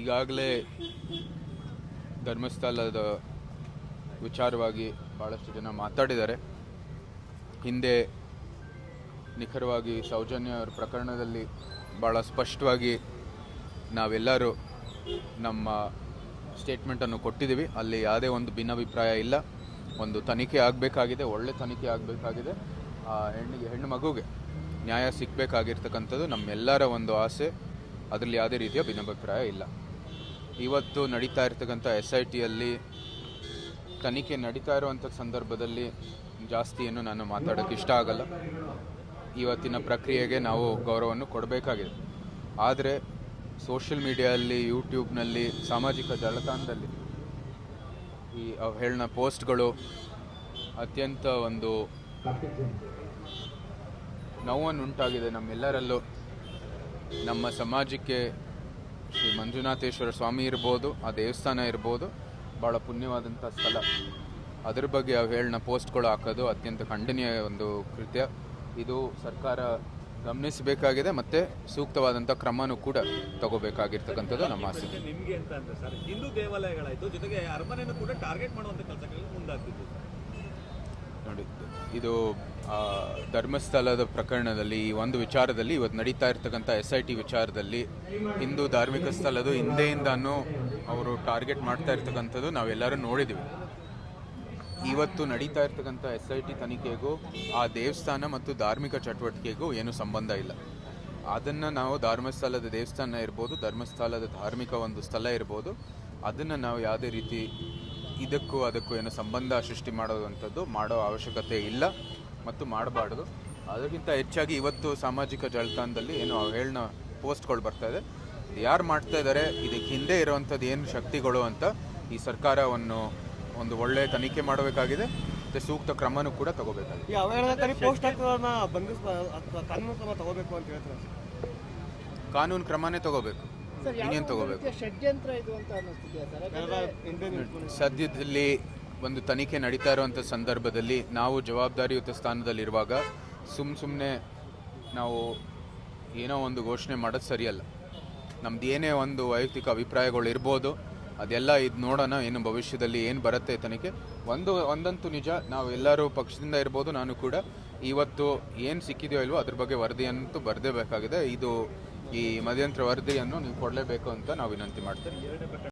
ಈಗಾಗಲೇ ಧರ್ಮಸ್ಥಳದ ವಿಚಾರವಾಗಿ ಭಾಳಷ್ಟು ಜನ ಮಾತಾಡಿದ್ದಾರೆ. ಹಿಂದೆ ನಿಖರವಾಗಿ ಸೌಜನ್ಯ ಅವರ ಪ್ರಕರಣದಲ್ಲಿ ಭಾಳ ಸ್ಪಷ್ಟವಾಗಿ ನಾವೆಲ್ಲರೂ ನಮ್ಮ ಸ್ಟೇಟ್ಮೆಂಟನ್ನು ಕೊಟ್ಟಿದ್ದೀವಿ. ಅಲ್ಲಿ ಯಾವುದೇ ಒಂದು ಭಿನ್ನಾಭಿಪ್ರಾಯ ಇಲ್ಲ. ಒಂದು ತನಿಖೆ ಆಗಬೇಕಾಗಿದೆ. ಒಳ್ಳೆ ತನಿಖೆ ಆಗಬೇಕಾಗಿದೆ. ಆ ಹೆಣ್ಣಿಗೆ, ಹೆಣ್ಣು ಮಗುಗೆ ನ್ಯಾಯ ಸಿಗಬೇಕಾಗಿರ್ತಕ್ಕಂಥದ್ದು ನಮ್ಮೆಲ್ಲರ ಒಂದು ಆಸೆ. ಅದರಲ್ಲಿ ಯಾವುದೇ ರೀತಿಯ ಭಿನ್ನಾಭಿಪ್ರಾಯ ಇಲ್ಲ. ಇವತ್ತು ನಡೀತಾ ಇರ್ತಕ್ಕಂಥ ಎಸ್ ಐ ಟಿಯಲ್ಲಿ ತನಿಖೆ ನಡೀತಾ ಇರುವಂಥ ಸಂದರ್ಭದಲ್ಲಿ ಜಾಸ್ತಿ ಏನು ನಾನು ಮಾತಾಡೋಕ್ಕೆ ಇಷ್ಟ ಆಗಲ್ಲ. ಇವತ್ತಿನ ಪ್ರಕ್ರಿಯೆಗೆ ನಾವು ಗೌರವವನ್ನು ಕೊಡಬೇಕಾಗಿದೆ. ಆದರೆ ಸೋಷಿಯಲ್ ಮೀಡಿಯಲ್ಲಿ ಯೂಟ್ಯೂಬ್ನಲ್ಲಿ ಸಾಮಾಜಿಕ ಜಾಲತಾಣದಲ್ಲಿ ಈ ಅವಹೇಳನ ಪೋಸ್ಟ್ಗಳು ಅತ್ಯಂತ ಒಂದು ನೋವನ್ನು ಉಂಟಾಗಿದೆ ನಮ್ಮೆಲ್ಲರಲ್ಲೂ. ನಮ್ಮ ಸಮಾಜಕ್ಕೆ ಶ್ರೀ ಮಂಜುನಾಥೇಶ್ವರ ಸ್ವಾಮಿ ಇರ್ಬೋದು, ಆ ದೇವಸ್ಥಾನ ಇರ್ಬೋದು ಭಾಳ ಪುಣ್ಯವಾದಂಥ ಸ್ಥಳ. ಅದ್ರ ಬಗ್ಗೆ ಅವಹೇಳನ ಪೋಸ್ಟ್ಗಳು ಹಾಕೋದು ಅತ್ಯಂತ ಖಂಡನೀಯ ಒಂದು ಕೃತ್ಯ. ಇದು ಸರ್ಕಾರ ಗಮನಿಸಬೇಕಾಗಿದೆ ಮತ್ತು ಸೂಕ್ತವಾದಂಥ ಕ್ರಮನೂ ಕೂಡ ತಗೋಬೇಕಾಗಿರ್ತಕ್ಕಂಥದ್ದು ನಮ್ಮ ಆಸೆ. ನಿಮಗೆ ಅಂತ ಸರ್? ಹಿಂದೂ ದೇವಾಲಯಗಳಾಯಿತು, ಜೊತೆಗೆ ಅರಮನೆಯನ್ನು ಕೂಡ ಟಾರ್ಗೆಟ್ ಮಾಡುವಂಥ ಕೆಲಸಗಳಿಗೆ ಮುಂದಾಗ್ತಿದ್ದು ನೋಡಿ, ಇದು ಧರ್ಮಸ್ಥಳದ ಪ್ರಕರಣದಲ್ಲಿ ಈ ಒಂದು ವಿಚಾರದಲ್ಲಿ ಇವತ್ತು ನಡೀತಾ ಇರ್ತಕ್ಕಂಥ ಎಸ್ ಐ ಟಿ ವಿಚಾರದಲ್ಲಿ ಹಿಂದೂ ಧಾರ್ಮಿಕ ಸ್ಥಳದ ಹಿಂದೆಯಿಂದನೂ ಅವರು ಟಾರ್ಗೆಟ್ ಮಾಡ್ತಾ ಇರ್ತಕ್ಕಂಥದ್ದು ನಾವೆಲ್ಲರೂ ನೋಡಿದ್ದೀವಿ. ಇವತ್ತು ನಡೀತಾ ಇರ್ತಕ್ಕಂಥ ಎಸ್ ಐ ಟಿ ತನಿಖೆಗೂ, ಆ ದೇವಸ್ಥಾನ ಮತ್ತು ಧಾರ್ಮಿಕ ಚಟುವಟಿಕೆಗೂ ಏನು ಸಂಬಂಧ ಇಲ್ಲ. ಅದನ್ನು ನಾವು ಧರ್ಮಸ್ಥಳದ ದೇವಸ್ಥಾನ ಇರ್ಬೋದು, ಧರ್ಮಸ್ಥಳದ ಧಾರ್ಮಿಕ ಒಂದು ಸ್ಥಳ ಇರ್ಬೋದು, ಅದನ್ನು ನಾವು ಯಾವುದೇ ರೀತಿ ಇದಕ್ಕೂ ಅದಕ್ಕೂ ಏನು ಸಂಬಂಧ ಸೃಷ್ಟಿ ಮಾಡೋದಂಥದ್ದು ಮಾಡೋ ಅವಶ್ಯಕತೆ ಇಲ್ಲ ಮತ್ತು ಮಾಡಬಾರ್ದು. ಅದಕ್ಕಿಂತ ಹೆಚ್ಚಾಗಿ ಇವತ್ತು ಸಾಮಾಜಿಕ ಜಾಲತಾಣದಲ್ಲಿ ಏನು ಅವಹೇಳನ ಪೋಸ್ಟ್ಗಳು ಬರ್ತಾ ಇದೆ. ಯಾರು ಮಾಡ್ತಾ ಇದ್ದಾರೆ ಇದಕ್ಕೆ ಹಿಂದೆ ಇರುವಂಥದ್ದು ಏನು ಶಕ್ತಿಗಳು ಅಂತ ಈ ಸರ್ಕಾರವನ್ನು ಒಂದು ಒಳ್ಳೆಯ ತನಿಖೆ ಮಾಡಬೇಕಾಗಿದೆ. ಮತ್ತು ಸೂಕ್ತ ಕ್ರಮನೂ ಕೂಡ ತಗೋಬೇಕಾಗಿದೆ. ಕಾನೂನು ಕ್ರಮನೇ ತಗೋಬೇಕು. ಇನ್ನೇನು ತಗೋಬೇಕು? ಸದ್ಯದಲ್ಲಿ ಒಂದು ತನಿಖೆ ನಡೀತಾ ಇರುವಂಥ ಸಂದರ್ಭದಲ್ಲಿ ನಾವು ಜವಾಬ್ದಾರಿಯುತ ಸ್ಥಾನದಲ್ಲಿರುವಾಗ ಸುಮ್ಮ ಸುಮ್ಮನೆ ನಾವು ಏನೋ ಒಂದು ಘೋಷಣೆ ಮಾಡೋದು ಸರಿಯಲ್ಲ. ನಮ್ದು ಏನೇ ಒಂದು ವೈಯಕ್ತಿಕ ಅಭಿಪ್ರಾಯಗಳು ಇರ್ಬೋದು ಅದೆಲ್ಲ ಇದು ನೋಡೋಣ ಏನು ಭವಿಷ್ಯದಲ್ಲಿ ಏನು ಬರುತ್ತೆ ತನಿಖೆ. ಒಂದು ಒಂದಂತೂ ನಿಜ ನಾವು ಎಲ್ಲರೂ ಪಕ್ಷದಿಂದ ಇರ್ಬೋದು ನಾನು ಕೂಡ. ಇವತ್ತು ಏನು ಸಿಕ್ಕಿದೆಯೋ ಇಲ್ವೋ ಅದ್ರ ಬಗ್ಗೆ ವರದಿಯಂತೂ ಬರದೇ ಬೇಕಾಗಿದೆ. ಇದು ಈ ಮಧ್ಯಂತರ ವರದಿಯನ್ನು ನೀವು ಕೊಡಲೇಬೇಕು ಅಂತ ನಾವು ವಿನಂತಿ ಮಾಡ್ತೇವೆ.